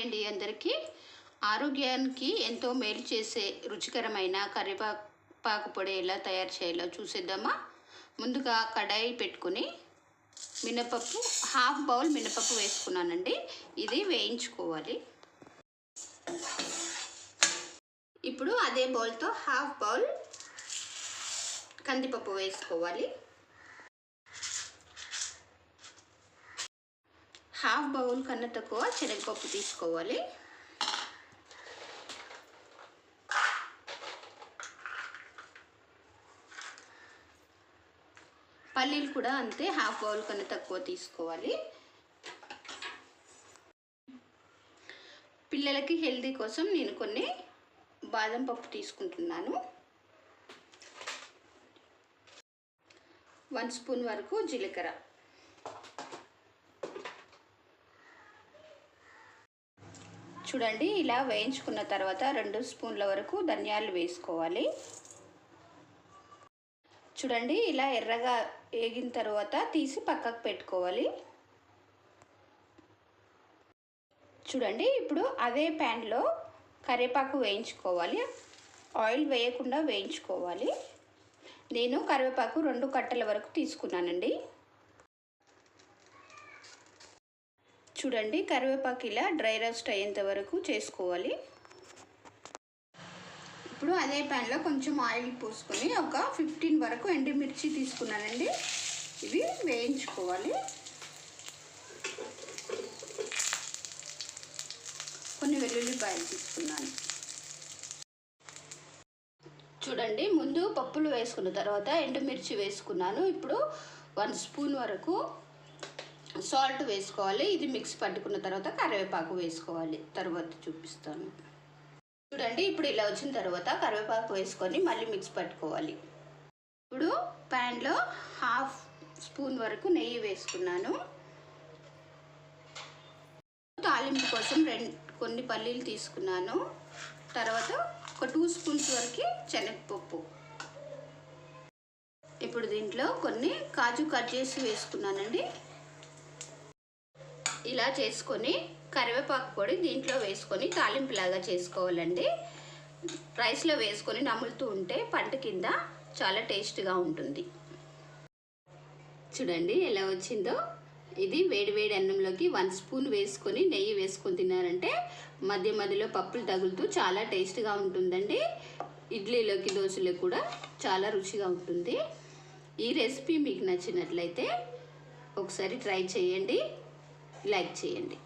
అండి అందరికీ. ఆరోగ్యానికి ఎంతో మేలు చేసే రుచికరమైన కరివేపాకు పొడి ఎలా తయారు చేయాలో చూసేద్దామా? ముందుగా కడాయి పెట్టుకుని మినపప్పు హాఫ్ బౌల్ మినపప్పు వేసుకున్నానండి. ఇది వేయించుకోవాలి. ఇప్పుడు అదే బౌల్తో హాఫ్ బౌల్ కందిపప్పు వేసుకోవాలి. హాఫ్ బౌల్ కన్నా తక్కువ శనగపప్పు తీసుకోవాలి. పల్లీలు కూడా అంతే హాఫ్ బౌల్ కన్నా తక్కువ తీసుకోవాలి. పిల్లలకి హెల్తీ కోసం నేను కొన్ని బాదం పప్పు తీసుకుంటున్నాను. వన్ స్పూన్ వరకు జీలకర్ర. చూడండి ఇలా వేయించుకున్న తర్వాత రెండు స్పూన్ల వరకు ధనియాలు వేసుకోవాలి. చూడండి ఇలా ఎర్రగా వేగిన తర్వాత తీసి పక్కకు పెట్టుకోవాలి. చూడండి ఇప్పుడు అదే ప్యాన్లో కరివేపాకు వేయించుకోవాలి. ఆయిల్ వేయకుండా వేయించుకోవాలి. నేను కరివేపాకు రెండు కట్టల వరకు తీసుకున్నానండి. చూడండి కరివేపాకు ఇలా డ్రై రోస్ట్ అయ్యేంత వరకు చేసుకోవాలి. ఇప్పుడు అదే ప్యాన్లో కొంచెం ఆయిల్ పోసుకొని ఒక ఫిఫ్టీన్ వరకు ఎండుమిర్చి తీసుకున్నానండి. ఇవి వేయించుకోవాలి. కొన్ని వెల్లుల్లిపాయలు తీసుకున్నాను. చూడండి ముందు పప్పులు వేసుకున్న తర్వాత ఎండుమిర్చి వేసుకున్నాను. ఇప్పుడు వన్ స్పూన్ వరకు సాల్ట్ వేసుకోవాలి ఇది మిక్స్ పట్టుకున్న తర్వాత కరివేపాకు వేసుకోవాలి. తర్వాత చూపిస్తాను. చూడండి ఇప్పుడు ఇలా వచ్చిన తర్వాత కరివేపాకు వేసుకొని మళ్ళీ మిక్స్ పట్టుకోవాలి. ఇప్పుడు ప్యాన్లో హాఫ్ స్పూన్ వరకు నెయ్యి వేసుకున్నాను. తాలింపు కోసం రెండు కొన్ని పల్లీలు తీసుకున్నాను. తర్వాత ఒక టూ స్పూన్స్ వరకు శనగపప్పు. ఇప్పుడు దీంట్లో కొన్ని కాజు కట్ చేసి వేసుకున్నానండి. ఇలా చేసుకొని కరివేపాకు పొడి దీంట్లో వేసుకొని తాలింపులాగా చేసుకోవాలండి. రైస్లో వేసుకొని నములుతూ ఉంటే పంట కింద చాలా టేస్ట్గా ఉంటుంది. చూడండి ఎలా వచ్చిందో. ఇది వేడి వేడి అన్నంలోకి వన్ స్పూన్ వేసుకొని నెయ్యి వేసుకొని తిన్నారంటే మధ్య మధ్యలో పప్పులు తగులుతూ చాలా టేస్ట్గా ఉంటుందండి. ఇడ్లీలోకి దోశలకు కూడా చాలా రుచిగా ఉంటుంది. ఈ రెసిపీ మీకు నచ్చినట్లయితే ఒకసారి ట్రై చేయండి. లైక్ చేయండి.